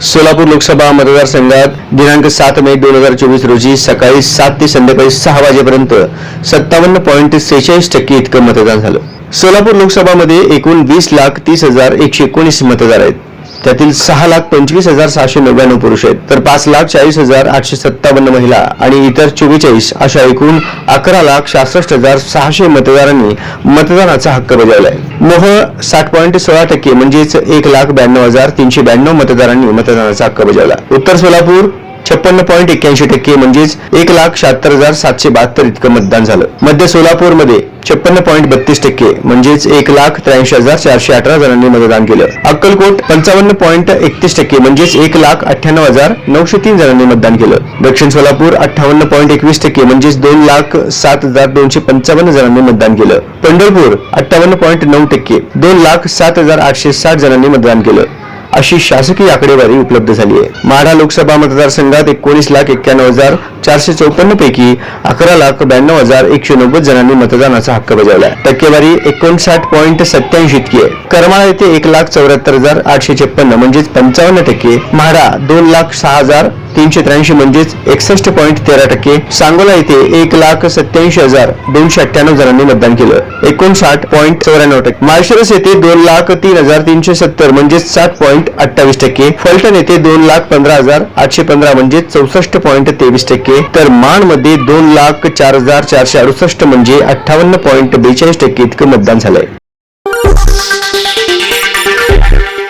सोलापूर लोकसभा मतदारसंघात दिनांक सात मे दोन हजार चोवीस रोजी सकाळी सात ते संध्याकाळी सहा वाजेपर्यंत सत्तावन्न पॉईंट सेहेचाळीस टक्के इतकं मतदान झालं. सोलापूर लोकसभामध्ये एकूण वीस लाख तीस हजार एकशे एकोणीस मतदार आहेत. त्यातील सहा लाख पंचवीस हजार सहाशे नव्याण्णव पुरुष आहेत. तर पाच लाख चाळीस हजार आठशे सत्तावन्न महिला आणि इतर चोवेचाळीस अशा एकूण अकरा लाख सहासष्ट हजार सहाशे मतदारांनी मतदानाचा हक्क बजावलाय. मोह साठ पॉईंट सोळा टक्के म्हणजेच एक लाख ब्याण्णव हजार तीनशे ब्याण्णव मतदारांनी मतदानाचा हक्क बजावला. उत्तर सोलापूर छप्पन्न पॉईंट एक्क्याऐंशी टक्के म्हणजेच एक लाख शहात्तर हजार सातशे बहात्तर इतकं मतदान झालं. मध्य सोलापूरमध्ये छप्पन्न पॉईंट बत्तीस टक्के म्हणजेच एक लाख त्र्याऐंशी हजार चारशे अठरा जणांनी मतदान केलं. अक्कलकोट पंचावन्न पॉईंट एकतीस टक्के म्हणजेच एक लाख अठ्ठ्याण्णव हजार नऊशे तीन जणांनी मतदान केलं. दक्षिण सोलापूर अठ्ठावन्न पॉईंट एकवीस टक्के म्हणजेच दोन लाख सात हजार दोनशे पंचावन्न जणांनी मतदान केलं. पंढरपूर अठ्ठावन्न पॉईंट नऊ टक्के दोन लाख सात हजार आठशे साठ जणांनी मतदान केलं. अशी शासकीय आकडेवारी उपलब्ध झाली आहे. माढा लोकसभा मतदारसंघात एकोणीस लाख एक्क्याण्णव हजार चारशे चौपन्न पैकी अकरा लाख ब्याण्णव हजार एकशे नव्वद जणांनी मतदानाचा हक्क बजावला टक्केवारी एकोणसाठ पॉईंट सत्याऐंशी इतकी आहे. करमाळा येथे एक लाख चौऱ्याहत्तर हजार आठशे छप्पन्न म्हणजेच पंचावन्न टक्के म्हाडा दोन लाख सहा हजार तीनशे त्र्याऐंशी म्हणजेच एकसष्ट पॉईंट तेरा टक्के. सांगोला येथे एक लाख सत्याऐंशी हजार दोनशे अठ्ठ्याण्णव जणांनी मतदान केलं. एकोणसाठ पॉईंट चौऱ्याण्णव टक्के. माळशिरस येथे दोन लाख तीन हजार तीनशे सत्तर म्हणजेच सात पॉईंट अठ्ठावीस टक्के. फलटण येथे दोन लाख पंधरा हजार आठशे पंधरा म्हणजेच चौसष्ट पॉईंट तेवीस टक्के. तर मानमध्ये दोन लाख चार हजार चारशे अडुसष्ट म्हणजे अठ्ठावन्न पॉईंट बेचाळीस टक्के इतकं मतदान झालंय.